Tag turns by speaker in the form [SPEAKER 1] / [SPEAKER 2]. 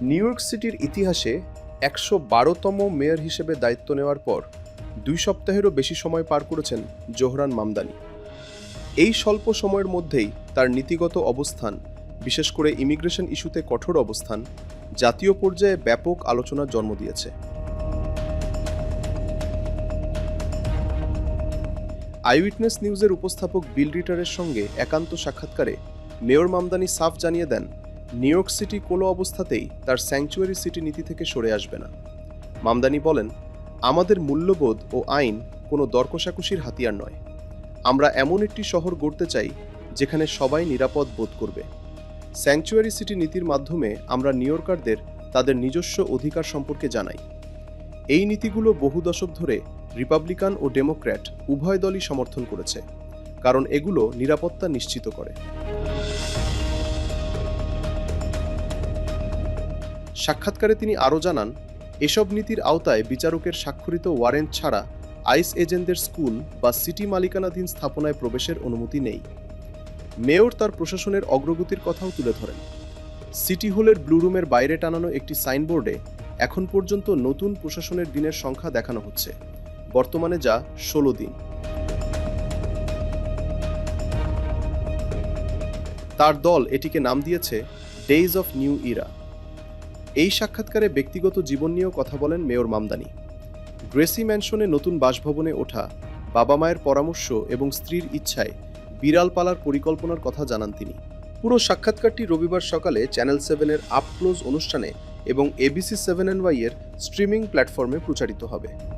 [SPEAKER 1] New York সিটির ইতিহাসে একশো বারোতম মেয়র হিসেবে দায়িত্ব নেওয়ার পর দুই সপ্তাহেরও বেশি সময় পার করেছেন জোহরান মামদানি। এই স্বল্প সময়ের মধ্যেই তার নীতিগত অবস্থান, বিশেষ করে ইমিগ্রেশন ইস্যুতে কঠোর অবস্থান, জাতীয় পর্যায়ে ব্যাপক আলোচনার জন্ম দিয়েছে। আইউইটনেস নিউজের উপস্থাপক বিল রিটারের সঙ্গে একান্ত সাক্ষাৎকারে মেয়র মামদানি সাফ জানিয়ে দেন নিউ ইয়র্ক সিটি কোনো অবস্থাতেই তার স্যাংচুয়ারি সিটি নীতি থেকে সরে আসবে না। মামদানি বলেন, আমাদের মূল্যবোধ ও আইন কোনো দরকষাকষির হাতিয়ার নয়। আমরা এমন একটি শহর গড়তে চাই যেখানে সবাই নিরাপদ বোধ করবে। স্যাংচুয়ারি সিটি নীতির মাধ্যমে আমরা নিউ ইয়র্কারদের তাদের নিজস্ব অধিকার সম্পর্কে জানাই। এই নীতিগুলো বহু দশক ধরে রিপাবলিকান ও ডেমোক্র্যাট উভয় দলই সমর্থন করেছে, কারণ এগুলো নিরাপত্তা নিশ্চিত করে। সাক্ষাৎকারে তিনি আরও জানান, এসব নীতির আওতায় বিচারকের স্বাক্ষরিত ওয়ারেন্ট ছাড়া আইস এজেন্টদের স্কুল বা সিটি মালিকানাধীন স্থাপনায় প্রবেশের অনুমতি নেই। মেয়র তার প্রশাসনের অগ্রগতির কথাও তুলে ধরেন। সিটি হলের ব্লু রুমের বাইরে টানানো একটি সাইনবোর্ডে এখন পর্যন্ত নতুন প্রশাসনের দিনের সংখ্যা দেখানো হচ্ছে। বর্তমানে যা ষোলো দিন। তার দল এটিকে নাম দিয়েছে ডেইজ অফ নিউ ইরা এই সাক্ষাৎকারে ব্যক্তিগত জীবন নিয়েও কথা বলেন মেয়র মামদানি। গ্রেসি ম্যানশনে নতুন বাসভবনে ওঠা বাবা মায়ের পরামর্শ এবং স্ত্রীর ইচ্ছায় বিড়াল পালার পরিকল্পনার কথা জানান তিনি। পুরো সাক্ষাৎকারটি রবিবার সকালে চ্যানেল সেভেনের আপক্লোজ অনুষ্ঠানে এবং এবিসি সেভেন এন ওয়াইয়ের স্ট্রিমিং প্ল্যাটফর্মে প্রচারিত হবে।